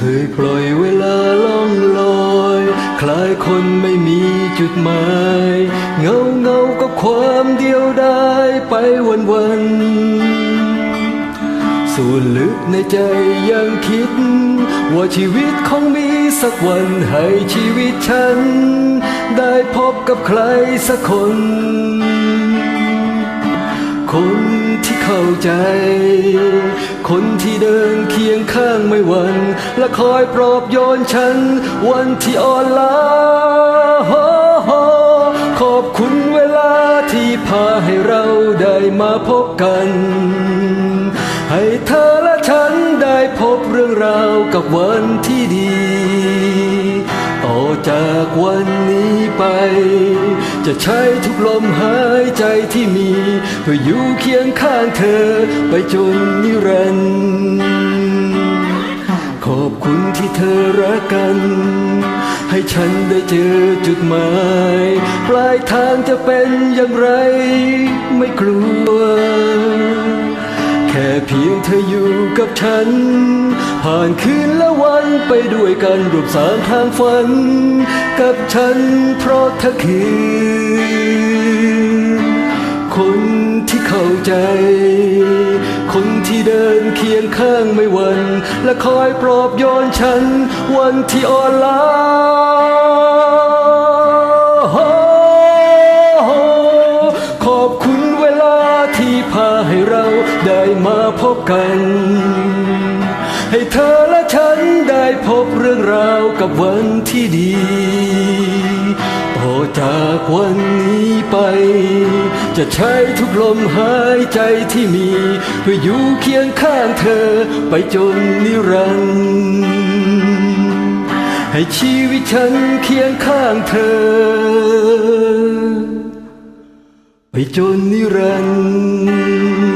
เคยปล่อยเวลาล่องลอย คล้ายคนไม่มีจุดหมาย เงาเงากับความเดียวดายไปวันวันส่วนลึกในใจยังคิด ว่าชีวิตคงมีสักวันให้ชีวิตฉัน ได้พบกับใครสักคน คนที่เข้าใจ คนที่เดินเคียงข้างไม่หวันและคอยปลอบโยนฉัน วันที่อ่อนล้าขอบคุณเวลาที่พาให้เราได้มาพบกัน ให้เธอและฉันได้พบเรื่องราวกับวันที่ดี ต่อจากวันนี้ไป จะใช้ทุกลมหายใจที่มี เพื่ออยู่เคียงข้างเธอไปจนนิรันดร์ขอบคุณที่เธอรักกัน ให้ฉันได้เจอจุดหมาย ปลายทางจะเป็นอย่างไร ไม่กลัว แค่เพียงเธออยู่กับฉัน ผ่านคืนและวันไปด้วยกันรูปสางทางฝัน กับฉันเพราะเธอคือ ที่เข้าใจ คนที่เดินเคียงข้างไม่วัน และคอยปลอบโยนฉัน วันที่อ่อนล้าขอบคุณเวลาที่พาให้เราได้มาพบกัน ให้เธอและฉันได้พบเรื่องราวกับวันที่ดี ต่อจากวันนี้ไป จะใช้ทุกลมหายใจที่มี เพื่ออยู่เคียงข้างเธอไปจนนิรันดร์ให้ชีวิตฉันเคียงข้างเธอ ไปจนนิรันดร์